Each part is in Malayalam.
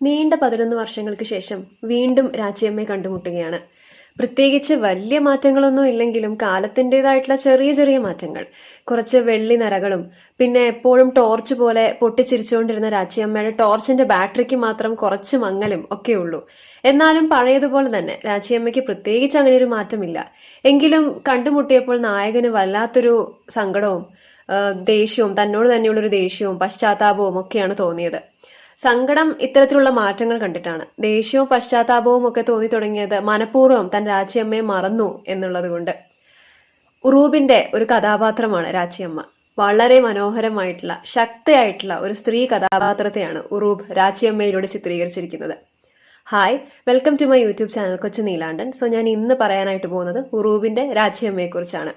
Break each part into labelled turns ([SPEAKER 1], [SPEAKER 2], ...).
[SPEAKER 1] നീണ്ട പതിനൊന്ന് വർഷങ്ങൾക്ക് ശേഷം വീണ്ടും രാജ്യമ്മയെ കണ്ടുമുട്ടുകയാണ്. പ്രത്യേകിച്ച് വലിയ മാറ്റങ്ങളൊന്നും ഇല്ലെങ്കിലും കാലത്തിന്റെതായിട്ടുള്ള ചെറിയ ചെറിയ മാറ്റങ്ങൾ. കുറച്ച് വെള്ളി നരകളും പിന്നെ എപ്പോഴും ടോർച്ച് പോലെ പൊട്ടിച്ചിരിച്ചുകൊണ്ടിരുന്ന രാച്ചിയമ്മയുടെ ടോർച്ചിന്റെ ബാറ്ററിക്ക് മാത്രം കുറച്ച് മങ്ങലും ഒക്കെ ഉള്ളൂ എന്നാലും പഴയതുപോലെ തന്നെ രാച്ചിയമ്മയ്ക്ക് പ്രത്യേകിച്ച് അങ്ങനെ ഒരു മാറ്റമില്ല. എങ്കിലും കണ്ടുമുട്ടിയപ്പോൾ നായകന് വല്ലാത്തൊരു സങ്കടവും ദേഷ്യവും തന്നോട് തന്നെയുള്ളൊരു ദേഷ്യവും പശ്ചാത്താപവും ഒക്കെയാണ് തോന്നിയത്. സങ്കടം ഇത്തരത്തിലുള്ള മാറ്റങ്ങൾ കണ്ടിട്ടാണ്. ദേഷ്യവും പശ്ചാത്താപവും ഒക്കെ തോന്നി തുടങ്ങിയത് മനഃപൂർവം തന്റെ രാച്ചിയമ്മയെ മറന്നു എന്നുള്ളത് കൊണ്ട്. ഉറൂബിന്റെ ഒരു കഥാപാത്രമാണ് രാച്ചിയമ്മ വളരെ മനോഹരമായിട്ടുള്ള ശക്തയായിട്ടുള്ള ഒരു സ്ത്രീ കഥാപാത്രത്തെയാണ് ഉറൂബ് രാച്ചിയമ്മയിലൂടെ ചിത്രീകരിച്ചിരിക്കുന്നത്. Hi welcome to my YouTube channel Kochu Neelandan. So ഞാൻ ഇന്ന് പറയാനായിട്ട് പോകുന്നത് ഉറൂബിന്റെ രാച്ചിയമ്മയെ കുറിച്ചാണ്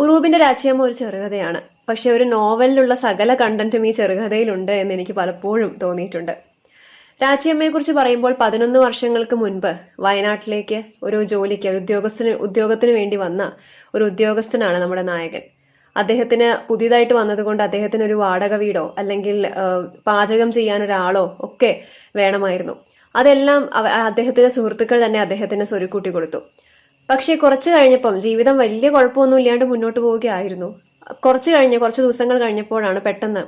[SPEAKER 1] ഉറൂബിന്റെ രാജ്യം ഒരു ചെറുകഥയാണ്. പക്ഷെ ഒരു നോവലിലുള്ള സകല കണ്ടന്റും ഈ ചെറുകഥയിലുണ്ട് എന്ന് എനിക്ക് പലപ്പോഴും തോന്നിയിട്ടുണ്ട്. രാജ്യമ്മയെക്കുറിച്ച് പറയുമ്പോൾ പതിനൊന്ന് വർഷങ്ങൾക്ക് മുൻപ് വയനാട്ടിലേക്ക് ഒരു ജോലിക്ക് ഉദ്യോഗസ്ഥന് ഉദ്യോഗത്തിന് വേണ്ടി വന്ന ഒരു ഉദ്യോഗസ്ഥനാണ് നമ്മുടെ നായകൻ. അദ്ദേഹത്തിന് പുതിയതായിട്ട് വന്നതുകൊണ്ട് അദ്ദേഹത്തിന് ഒരു വാടക വീടോ അല്ലെങ്കിൽ പാചകം ചെയ്യാൻ ഒരാളോ ഒക്കെ വേണമായിരുന്നു. അതെല്ലാം അദ്ദേഹത്തിന്റെ സുഹൃത്തുക്കൾ തന്നെ അദ്ദേഹത്തിന് സ്വരുക്കൂട്ടി കൊടുത്തു. പക്ഷേ കുറച്ച് കഴിഞ്ഞപ്പം ജീവിതം വലിയ കുഴപ്പമൊന്നും ഇല്ലാണ്ട് മുന്നോട്ട് പോവുകയായിരുന്നു. കുറച്ച് കഴിഞ്ഞ് കുറച്ച് ദിവസങ്ങൾ കഴിഞ്ഞപ്പോഴാണ് പെട്ടെന്ന്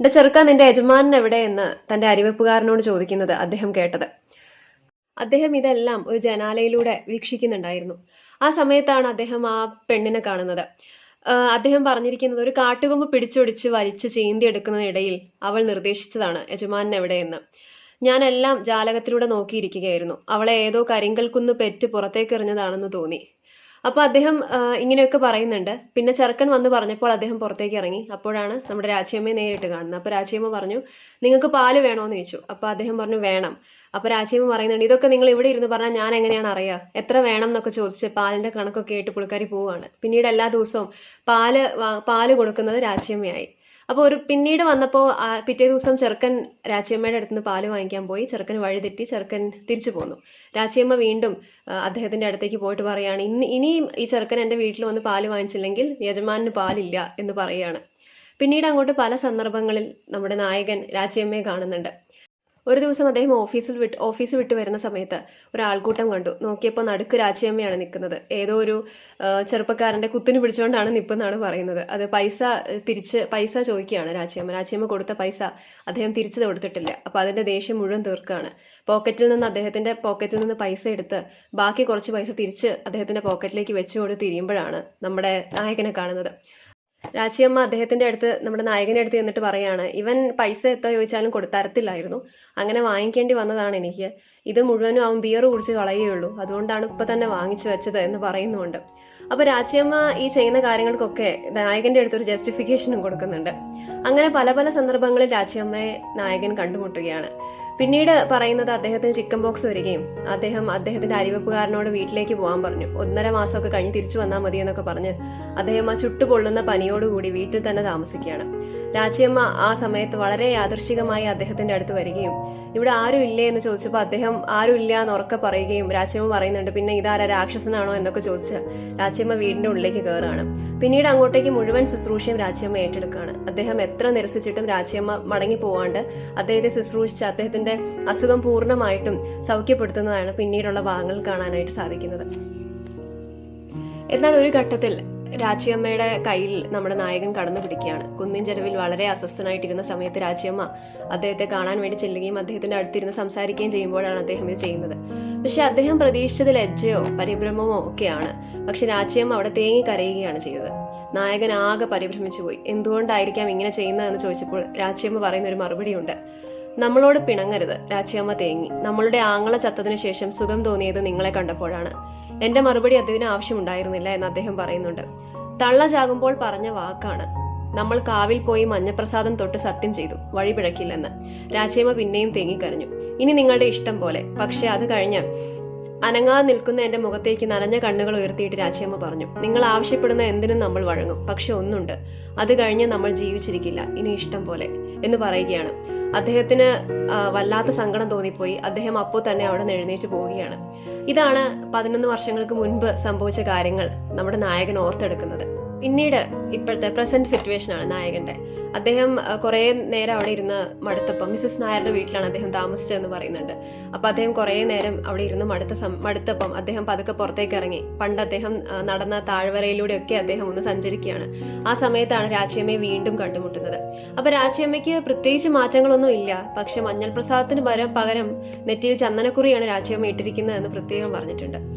[SPEAKER 1] എന്റെ ചെറുക്കാൻ നിന്റെ യജമാനൻ എവിടെ എന്ന് തന്റെ അരിവെപ്പുകാരനോട് ചോദിക്കുന്നത് അദ്ദേഹം കേട്ടത്. അദ്ദേഹം ഇതെല്ലാം ഒരു ജനാലയിലൂടെ വീക്ഷിക്കുന്നുണ്ടായിരുന്നു. ആ സമയത്താണ് അദ്ദേഹം ആ പെണ്ണിനെ കാണുന്നത്. അദ്ദേഹം പറഞ്ഞിരിക്കുന്നത് ഒരു കാട്ടുകൊമ്പ് പിടിച്ചൊടിച്ച് വലിച്ച് ചീന്തിയെടുക്കുന്നതിനിടയിൽ അവൾ നിർദ്ദേശിച്ചതാണ് യജമാനൻ എവിടെയെന്ന്. ഞാനെല്ലാം ജാലകത്തിലൂടെ നോക്കിയിരിക്കുകയായിരുന്നു. അവളെ ഏതോ കരിങ്കൽ കുന്ന് പെറ്റ് പുറത്തേക്ക് എറിഞ്ഞതാണെന്ന് തോന്നി. അപ്പൊ അദ്ദേഹം ഇങ്ങനെയൊക്കെ പറയുന്നുണ്ട്. പിന്നെ ചെറുക്കൻ വന്ന് പറഞ്ഞപ്പോൾ അദ്ദേഹം പുറത്തേക്ക് ഇറങ്ങി. അപ്പോഴാണ് നമ്മുടെ രാച്ചിയമ്മയെ നേരിട്ട് കാണുന്നത്. അപ്പൊ രാച്ചിയമ്മ പറഞ്ഞു നിങ്ങൾക്ക് പാൽ വേണോന്ന് ചോദിച്ചു. അപ്പൊ അദ്ദേഹം പറഞ്ഞു വേണം. അപ്പൊ രാച്ചിയമ്മ പറയുന്നുണ്ട് ഇതൊക്കെ നിങ്ങൾ ഇവിടെ ഇരുന്ന് പറഞ്ഞാൽ ഞാൻ എങ്ങനെയാണ് അറിയുക എത്ര വേണം എന്നൊക്കെ ചോദിച്ച് പാലിന്റെ കണക്കൊക്കെ ആയിട്ട് പുള്ളിക്കാരി പോവാണ് പിന്നീട് എല്ലാ ദിവസവും പാൽ പാൽ കൊടുക്കുന്നത് രാച്ചിയമ്മയായി അപ്പോൾ ഒരു പിന്നീട് വന്നപ്പോൾ പിറ്റേ ദിവസം ചെറുക്കൻ രാച്ചിയമ്മയുടെ അടുത്ത് നിന്ന് പാൽ വാങ്ങിക്കാൻ പോയി. ചെറുക്കൻ വഴിതെറ്റി ചെറുക്കൻ തിരിച്ചു പോന്നു. രാച്ചിയമ്മ വീണ്ടും അദ്ദേഹത്തിന്റെ അടുത്തേക്ക് പോയിട്ട് പറയാണ് ഇന്ന് ഇനിയും ഈ ചെറുക്കൻ എന്റെ വീട്ടിൽ വന്ന് പാൽ വാങ്ങിച്ചില്ലെങ്കിൽ യജമാനന് പാലില്ല എന്ന് പറയുകയാണ്. പിന്നീട് അങ്ങോട്ട് പല സന്ദർഭങ്ങളിൽ നമ്മുടെ നായകൻ രാച്ചിയമ്മയെ കാണുന്നുണ്ട്. ഒരു ദിവസം അദ്ദേഹം ഓഫീസിൽ വിട്ട് ഓഫീസ് വിട്ട് വരുന്ന സമയത്ത് ഒരാൾക്കൂട്ടം കണ്ടു. നോക്കിയപ്പോൾ നടുക്ക് രാജയമ്മയാണ് നിൽക്കുന്നത്. ഏതോ ഒരു ചെറുപ്പക്കാരന്റെ കുത്തിന് പിടിച്ചുകൊണ്ടാണ് നിൽപ്പെന്നാണ് പറയുന്നത്. അത് പൈസ തിരിച്ച് പൈസ ചോദിക്കുകയാണ് രാജയമ്മ. രാജയമ്മ കൊടുത്ത പൈസ അദ്ദേഹം തിരിച്ചു കൊടുത്തിട്ടില്ല. അപ്പോൾ അതിന്റെ ദേഷ്യം മുഴുവൻ തീർക്കുകയാണ് പോക്കറ്റിൽ നിന്ന് അദ്ദേഹത്തിന്റെ പോക്കറ്റിൽ നിന്ന് പൈസ എടുത്ത് ബാക്കി കുറച്ച് പൈസ തിരിച്ച് അദ്ദേഹത്തിന്റെ പോക്കറ്റിലേക്ക് വെച്ചു കൊടുത്ത് തിരിയുമ്പോഴാണ് നമ്മുടെ നായകനെ കാണുന്നത്. രാച്ചിയമ്മ അദ്ദേഹത്തിന്റെ അടുത്ത് നമ്മുടെ നായകന്റെ അടുത്ത് എന്നിട്ട് പറയാണ് ഇവൻ പൈസ എത്ര ചോദിച്ചാലും കൊടുത്തരത്തില്ലായിരുന്നു അങ്ങനെ വാങ്ങിക്കേണ്ടി വന്നതാണ് എനിക്ക്. ഇത് മുഴുവനും അവൻ ബിയർ കുടിച്ച് കളയുകയുള്ളൂ. അതുകൊണ്ടാണ് ഇപ്പൊ തന്നെ വാങ്ങിച്ചു വെച്ചത് എന്ന് പറയുന്നുണ്ട്. അപ്പൊ രാജിയമ്മ ഈ ചെയ്യുന്ന കാര്യങ്ങൾക്കൊക്കെ നായകന്റെ അടുത്ത് ഒരു ജസ്റ്റിഫിക്കേഷനും കൊടുക്കുന്നുണ്ട്. അങ്ങനെ പല പല സന്ദർഭങ്ങളിൽ രാജിയമ്മയെ നായകൻ കണ്ടുമുട്ടുകയാണ്. പിന്നീട് പറയുന്നത് അദ്ദേഹത്തിന് ചിക്കൻ ബോക്സ് വരികയും അദ്ദേഹം അദ്ദേഹത്തിന്റെ അരിവെപ്പുകാരനോട് വീട്ടിലേക്ക് പോകാൻ പറഞ്ഞു. ഒന്നര മാസമൊക്കെ കഴിഞ്ഞ് തിരിച്ചു വന്നാൽ മതി എന്നൊക്കെ പറഞ്ഞ് അദ്ദേഹം ആ ചുട്ടുപൊള്ളുന്ന പനിയോടുകൂടി വീട്ടിൽ തന്നെ താമസിക്കുകയാണ്. രാജിയമ്മ ആ സമയത്ത് വളരെ യാദൃശികമായി അദ്ദേഹത്തിന്റെ അടുത്ത് വരികയും ഇവിടെ ആരും ഇല്ലേ? എന്ന് ചോദിച്ചപ്പോൾ അദ്ദേഹം ആരും ഇല്ല എന്ന് ഉറക്കെ പറയുകയും രാജിയമ്മ പറയുന്നുണ്ട് പിന്നെ ഇതാരാ രാക്ഷസനാണോ? എന്നൊക്കെ ചോദിച്ച് രാജിയമ്മ വീടിന്റെ ഉള്ളിലേക്ക് കയറുകയാണ് പിന്നീട് അങ്ങോട്ടേക്ക് മുഴുവൻ ശുശ്രൂഷയും രാജ്യമ്മ ഏറ്റെടുക്കുകയാണ്. അദ്ദേഹം എത്ര നിരസിച്ചിട്ടും രാജ്യമ്മ മടങ്ങി പോവാണ്ട് അദ്ദേഹത്തെ ശുശ്രൂഷിച്ച് അദ്ദേഹത്തിന്റെ അസുഖം പൂർണമായിട്ടും സൗഖ്യപ്പെടുത്തുന്നതാണ് പിന്നീടുള്ള ഭാഗങ്ങൾ കാണാനായിട്ട് സാധിക്കുന്നത്. എന്നാൽ ഒരു ഘട്ടത്തിൽ രാച്ചിയമ്മയുടെ കയ്യിൽ നമ്മുടെ നായകൻ കടന്നു പിടിക്കുകയാണ്. കുന്നിൻ ചെരുവിൽ വളരെ അസ്വസ്ഥനായിട്ടിരുന്ന സമയത്ത് രാജിയമ്മ അദ്ദേഹത്തെ കാണാൻ വേണ്ടി ചെല്ലുകയും അദ്ദേഹത്തിന്റെ അടുത്തിരുന്ന് സംസാരിക്കുകയും ചെയ്യുമ്പോഴാണ് അദ്ദേഹം ഇത് ചെയ്യുന്നത്. പക്ഷെ അദ്ദേഹം പ്രതീക്ഷിച്ചത് ലജ്ജയോ പരിഭ്രമമോ ഒക്കെയാണ്. പക്ഷെ രാജിയമ്മ അവിടെ തേങ്ങി കരയുകയാണ് ചെയ്തത്. നായകൻ ആകെ പരിഭ്രമിച്ചു പോയി. എന്തുകൊണ്ടായിരിക്കാം ഇങ്ങനെ ചെയ്യുന്നതെന്ന് ചോദിച്ചപ്പോൾ രാജിയമ്മ പറയുന്ന ഒരു മറുപടിയുണ്ട്. നമ്മളോട് പിണങ്ങരുത് രാജിയമ്മ തേങ്ങി. നമ്മളുടെ ആങ്ങള ചത്തതിനു ശേഷം സുഖം തോന്നിയത് നിങ്ങളെ കണ്ടപ്പോഴാണ്. എന്റെ മറുപടി അദ്ദേഹത്തിന് ആവശ്യമുണ്ടായിരുന്നില്ല എന്ന് അദ്ദേഹം പറയുന്നുണ്ട്. തള്ള ചാകുമ്പോൾ പറഞ്ഞ വാക്കാണ്. നമ്മൾ കാവിൽ പോയി മഞ്ഞപ്രസാദം തൊട്ട് സത്യം ചെയ്തു വഴി പിഴക്കില്ലെന്ന് രാച്ചയമ്മ പിന്നെയും തേങ്ങിക്കരഞ്ഞു. ഇനി നിങ്ങളുടെ ഇഷ്ടം പോലെ. പക്ഷെ അത് കഴിഞ്ഞ് അനങ്ങാതെ നിൽക്കുന്ന എന്റെ മുഖത്തേക്ക് നനഞ്ഞ കണ്ണുകൾ ഉയർത്തിയിട്ട് രാജേമ പറഞ്ഞു നിങ്ങൾ ആവശ്യപ്പെടുന്ന എന്തിനും നമ്മൾ വഴങ്ങും. പക്ഷെ ഒന്നുണ്ട്. അത് കഴിഞ്ഞ് നമ്മൾ ജീവിച്ചിരിക്കില്ല. ഇനി ഇഷ്ടം പോലെ എന്ന് പറയുകയാണ്. അദ്ദേഹത്തിന് വല്ലാത്ത സങ്കടം തോന്നിപ്പോയി. അദ്ദേഹം അപ്പോൾ തന്നെ അവിടെ നിന്ന് എഴുന്നേറ്റ് പോവുകയാണ്. ഇതാണ് പതിനൊന്ന് വർഷങ്ങൾക്ക് മുൻപ് സംഭവിച്ച കാര്യങ്ങൾ നമ്മുടെ നായകൻ ഓർത്തെടുക്കുന്നത്. പിന്നീട് ഇപ്പോഴത്തെ പ്രസന്റ് സിറ്റുവേഷൻ ആണ് നായകന്റെ അദ്ദേഹം കുറേ നേരം അവിടെ ഇരുന്ന് മടുത്തപ്പം മിസ്സസ് നായരുടെ വീട്ടിലാണ് അദ്ദേഹം താമസിച്ചതെന്ന് പറയുന്നുണ്ട്. അപ്പൊ അദ്ദേഹം കുറേ നേരം അവിടെ ഇരുന്ന് മടുത്ത മടുത്തപ്പം അദ്ദേഹം പതുക്കെ പുറത്തേക്ക് ഇറങ്ങി. പണ്ട് അദ്ദേഹം നടന്ന താഴ്വരയിലൂടെയൊക്കെ അദ്ദേഹം ഒന്ന് സഞ്ചരിക്കുകയാണ്. ആ സമയത്താണ് രാജ്യമ്മയെ വീണ്ടും കണ്ടുമുട്ടുന്നത്. അപ്പൊ രാജ്യമ്മയ്ക്ക് പ്രത്യേകിച്ച് മാറ്റങ്ങളൊന്നും ഇല്ല. പക്ഷെ മഞ്ഞൾ പ്രസാദത്തിന് പകരം പകരം നെറ്റിയിൽ ചന്ദനക്കുറിയാണ് രാജ്യമ്മ ഇട്ടിരിക്കുന്നത് എന്ന് പ്രത്യേകം പറഞ്ഞിട്ടുണ്ട്.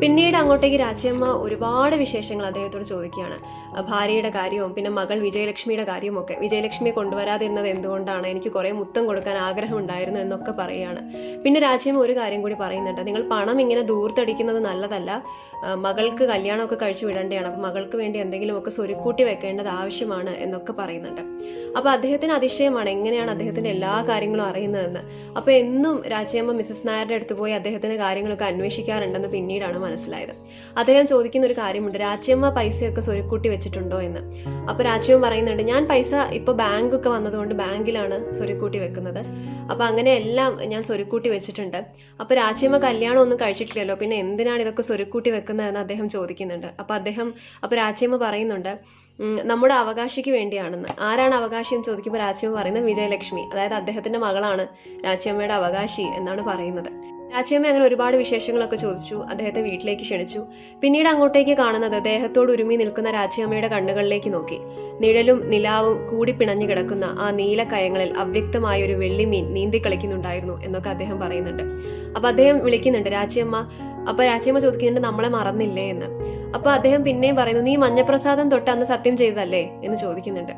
[SPEAKER 1] പിന്നീട് അങ്ങോട്ടേക്ക് രാജ്യമ്മ ഒരുപാട് വിശേഷങ്ങൾ അദ്ദേഹത്തോട് ചോദിക്കുകയാണ്. ഭാര്യയുടെ കാര്യവും പിന്നെ മകൾ വിജയലക്ഷ്മിയുടെ കാര്യവും ഒക്കെ വിജയലക്ഷ്മിയെ കൊണ്ടുവരാതിരുന്നത് എന്തുകൊണ്ടാണ്? എനിക്ക് കുറേ മുത്തം കൊടുക്കാൻ ആഗ്രഹമുണ്ടായിരുന്നു എന്നൊക്കെ പറയുകയാണ് പിന്നെ രാജ്യം ഒരു കാര്യം കൂടി പറയുന്നുണ്ട്. നിങ്ങൾ പണം ഇങ്ങനെ ദൂർത്തടിക്കുന്നത് നല്ലതല്ല. മകൾക്ക് കല്യാണമൊക്കെ കഴിച്ചു വിടേണ്ടതാണ്. അപ്പം മകൾക്ക് വേണ്ടി എന്തെങ്കിലുമൊക്കെ സ്വരുക്കൂട്ടി വെക്കേണ്ടത് ആവശ്യമാണ് എന്നൊക്കെ പറയുന്നുണ്ട്. അപ്പോൾ അദ്ദേഹത്തിന് അതിശയമാണ് എങ്ങനെയാണ് അദ്ദേഹത്തിന്റെ എല്ലാ കാര്യങ്ങളും അറിയുന്നതെന്ന്. അപ്പോൾ എന്നും രാജയമ്മ മിസസ് നായരുടെ അടുത്ത് പോയി അദ്ദേഹത്തിന്റെ കാര്യങ്ങളൊക്കെ അന്വേഷിക്കാറുണ്ടെന്ന് പിന്നീടാണ് മനസ്സിലായത്. അദ്ദേഹം ചോദിക്കുന്ന ഒരു കാര്യമുണ്ട്. രാജയമ്മ പൈസയൊക്കെ സ്വരുക്കൂട്ടി വെച്ചിട്ടുണ്ടോ എന്ന്. അപ്പൊ രാജീവൻ പറയുന്നുണ്ട് ഞാൻ പൈസ ഇപ്പൊ ബാങ്ക് ഒക്കെ വന്നതുകൊണ്ട് ബാങ്കിലാണ് സ്വരുക്കൂട്ടി വെക്കുന്നത്. അപ്പൊ അങ്ങനെ എല്ലാം ഞാൻ സ്വരുക്കൂട്ടി വെച്ചിട്ടുണ്ട്. അപ്പൊ രാജീവ കല്യാണം ഒന്നും കഴിച്ചിട്ടില്ലല്ലോ പിന്നെ എന്തിനാണ് ഇതൊക്കെ സ്വരുക്കൂട്ടി വെക്കുന്നതെന്ന് അദ്ദേഹം ചോദിക്കുന്നുണ്ട്. അപ്പൊ അദ്ദേഹം അപ്പൊ രാജീവ പറയുന്നുണ്ട് നമ്മുടെ അവകാശിക്ക് വേണ്ടിയാണെന്ന്. ആരാണ് അവകാശി എന്ന് ചോദിക്കുമ്പോൾ രാജ്യമ്മ പറയുന്നത് വിജയലക്ഷ്മി. അതായത് അദ്ദേഹത്തിന്റെ മകളാണ് രാജ്യമ്മയുടെ അവകാശി എന്നാണ് പറയുന്നത്. രാജ്യമ്മ അങ്ങനെ ഒരുപാട് വിശേഷങ്ങളൊക്കെ ചോദിച്ചു അദ്ദേഹത്തെ വീട്ടിലേക്ക് ക്ഷണിച്ചു. പിന്നീട് അങ്ങോട്ടേക്ക് കാണുന്നത് ദേഹത്തോട് ഉരുമി നിൽക്കുന്ന രാജ്യമ്മയുടെ കണ്ണുകളിലേക്ക് നോക്കി. നിഴലും നിലാവും കൂടി പിണഞ്ഞു കിടക്കുന്ന ആ നീല കയങ്ങളിൽ അവ്യക്തമായ ഒരു വെള്ളിമീൻ നീന്തി കളിക്കുന്നുണ്ടായിരുന്നു എന്നൊക്കെ അദ്ദേഹം പറയുന്നുണ്ട്. അപ്പൊ അദ്ദേഹം വിളിക്കുന്നുണ്ട് രാജ്യമ്മ അപ്പൊ രാജ്യമ്മ ചോദിക്കുന്നുണ്ട് നമ്മളെ മറന്നില്ലേ? എന്ന്. അപ്പൊ അദ്ദേഹം പിന്നെയും പറയുന്നു നീ മഞ്ഞപ്രസാദം തൊട്ട് അന്ന് സത്യം ചെയ്തല്ലേ എന്ന് ചോദിക്കുന്നുണ്ട്.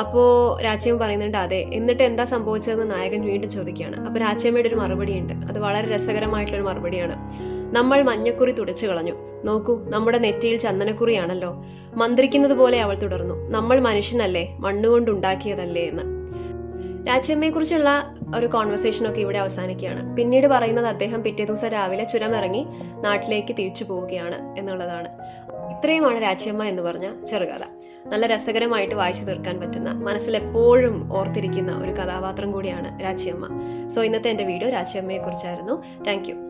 [SPEAKER 1] അപ്പോ രാജ്യം പറയുന്നുണ്ട് അതെ എന്നിട്ട് എന്താ സംഭവിച്ചതെന്ന് നായകൻ വീണ്ടും ചോദിക്കുകയാണ്. അപ്പൊ രാജ്യമ്മയുടെ ഒരു മറുപടി ഉണ്ട് അത് വളരെ രസകരമായിട്ടുള്ള ഒരു മറുപടിയാണ്. നമ്മൾ മഞ്ഞക്കുറി തുടച്ചു കളഞ്ഞു. നോക്കൂ നമ്മുടെ നെറ്റിയിൽ ചന്ദനക്കുറിയാണല്ലോ. മന്ത്രിക്കുന്നത് പോലെ അവൾ തുടർന്നു. നമ്മൾ മനുഷ്യനല്ലേ മണ്ണുകൊണ്ടുണ്ടാക്കിയതല്ലേ എന്ന്. രാജ്യമ്മയെ കുറിച്ചുള്ള ഒരു കോൺവെർസേഷൻ ഒക്കെ ഇവിടെ അവസാനിക്കുകയാണ്. പിന്നീട് പറയുന്നത് അദ്ദേഹം പിറ്റേ ദിവസം രാവിലെ ചുരമിറങ്ങി നാട്ടിലേക്ക് തിരിച്ചു പോവുകയാണ് എന്നുള്ളതാണ്. ഇത്രയുമാണ് രാജ്യമ്മ എന്ന് പറഞ്ഞ ചെറുകഥ. നല്ല രസകരമായിട്ട് വായിച്ചു തീർക്കാൻ പറ്റുന്ന മനസ്സിൽ എപ്പോഴും ഓർത്തിരിക്കുന്ന ഒരു കഥാപാത്രം കൂടിയാണ് രാജ്യമ്മ സോ ഇന്നത്തെ എന്റെ വീഡിയോ രാജ്യമ്മയെ കുറിച്ചായിരുന്നു താങ്ക്